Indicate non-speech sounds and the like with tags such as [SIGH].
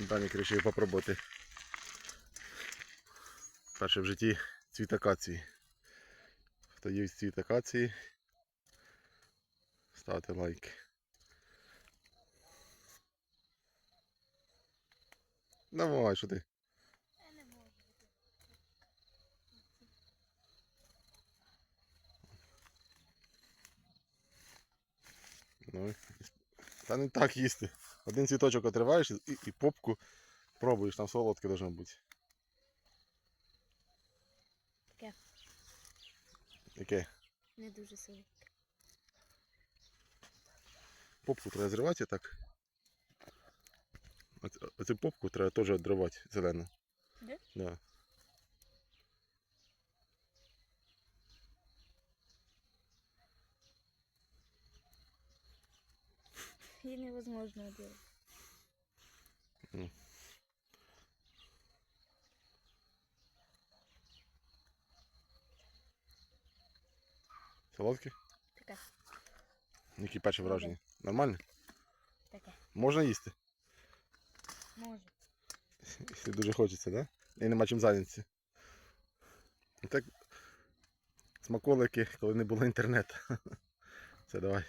Данік вирішив попробувати. Перше в житті цвіт акації. Хто їсть цвіт акації, ставте лайк. Давай, що ти? Ну, та не так їсти. Один цвіточок отриваєш і, і попку пробуєш, там солодке должно бути. Таке Яке? не дуже солодке. Попку треба зривати так. Оцю попку треба теж відривати зелену. Да? Да. Її невозможно делать. Солодке? Таке, Які перші враження? Нормально? таке. Можна їсти, Може. якщо дуже хочеться, да? І нема чим зайнятися. Так, смаколики, коли не було інтернету. [LAUGHS] Все, давай.